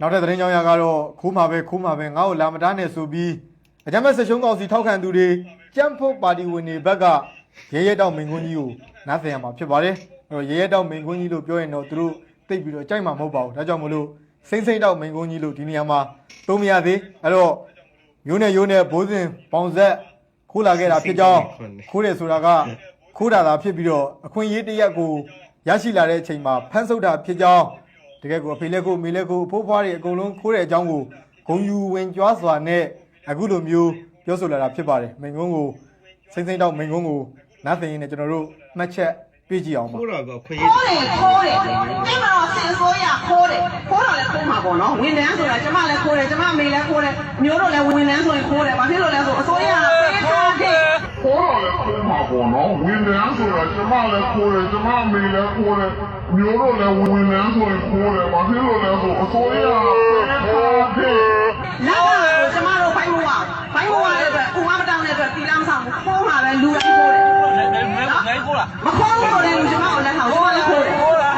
နောက်ထပ်သတင်းကြောင်းရကတော့ခိုးမှာပဲခိုးမှာပဲငါ့ကိုလာမတားနဲ့ဆိုပြီးအကြမ်းမဲ့ဆက်ရှုံးကောင်စီထောက်ခံသူတွေကြမ်းဖုတ်ပါတီဝင်တွေဘက်ကရဲရဲတောက်မင်ကွန်းကြီးကိုနားဆင်ရမှာဖြစ်ပါတယ်အဲ့တော့ရဲရဲတောက်မင်ကွန်းကြီးလို့ပြောရင်တော့သူတို့သိပ်ပြီးတော့ကြိုက်မှာမဟုတ်ပါဘူးဒါကြောင့်မလို့စိမ့်စိမ့်တောက်မင်ကွန်းကြီးလို့ဒီနေရာမှာသုံးမရသေးအဲ့တော့ရိုးနဲ့ရိုးနဲ့ဘိုးစဉ်ပေါင်ဆက်ခိုးလာခဲ့တာဖြစ်ကြောင်းခိုးတယ်ဆိုတာကခိုးတာသာဖြစ်ပြီးတော့အခွင့်အရေးတစ်ရက်ကိုရရှိလာတဲ့အချိန်မှာဖမ်းဆုပ်တာဖြစ်ကြောင်း တကယ်ကိုအဖေလက်ကိုအမေလက်ကိုအဖိုးဖွားတွေအကုန်လုံးခိုးတဲ့အကြောင်းကိုဂုံယူဝင်ကြွားစွာနဲ့အခုလိုမျိုးပြောဆိုလာတာဖြစ်ပါတယ်မိန်ကုန်းကိုစိမ့်စိမ့်တော့မိန်ကုန်းကိုနားသိရင်လည်းကျွန်တော်တို့မှတ်ချက်ပြကြည့်အောင်ပါခိုးတော့ကခွင့်ရည်ခိုးတယ်ခိုးတယ်အဲ့မှာတော့ဆင်ဆိုးရခိုးတယ်ခိုးတော့လည်းခိုးမှာပေါ့နော်ဝန်ထမ်းဆိုတာကျမလည်းခိုးတယ်ကျမအမေလည်းခိုးတယ်မျိုးတို့လည်းဝန်ထမ်းဆိုရင်ခိုးတယ်ဘာဖြစ်လို့လဲဆိုအစိုးရပေးထားတဲ့ခိုးတော့လည်းခိုးမှာ ပေါ့နော်ဝန်ထမ်းဆိုတာကျမလည်းခိုးတယ်ကျမအမေလည်းခိုးတယ်မျိုးတို့လည်းဝန်ထမ်းဆိုရင်ခိုးတယ်ဘာဖြစ်လို့လဲဆိုအစိုးရခိုးတယ်လက်ကကိုကျမတို့ဖိုင်းမဝဖိုင်းမဝတဲ့အတွက်ဥမမတောင်းတဲ့အတွက်တီလာမဆောင်ဘူးခိုးမှာပဲလူတိုင်းခိုးတယ်နိုင်ခိုးလားမခိုးလို့လည်းကျမကိုလက်ထောက်ကျမလည်းခိုးတယ်ခိုးတာ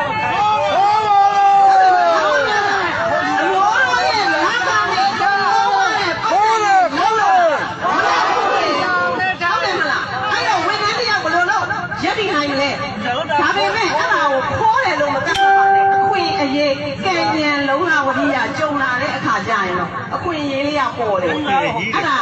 ရက်ဒီ နိုင်လေဒါပေမဲ့အဲ့ဒါကိုခိုးတယ်လို့မကတ်ပါနဲ့အခွင့်အရေးကံဉဏ်လုံးလာဝတိယကြုံလာတဲ့အခါကျရင်တော့အခွင့်အရေးလေးကပေါ်တယ်အဲ့ဒါ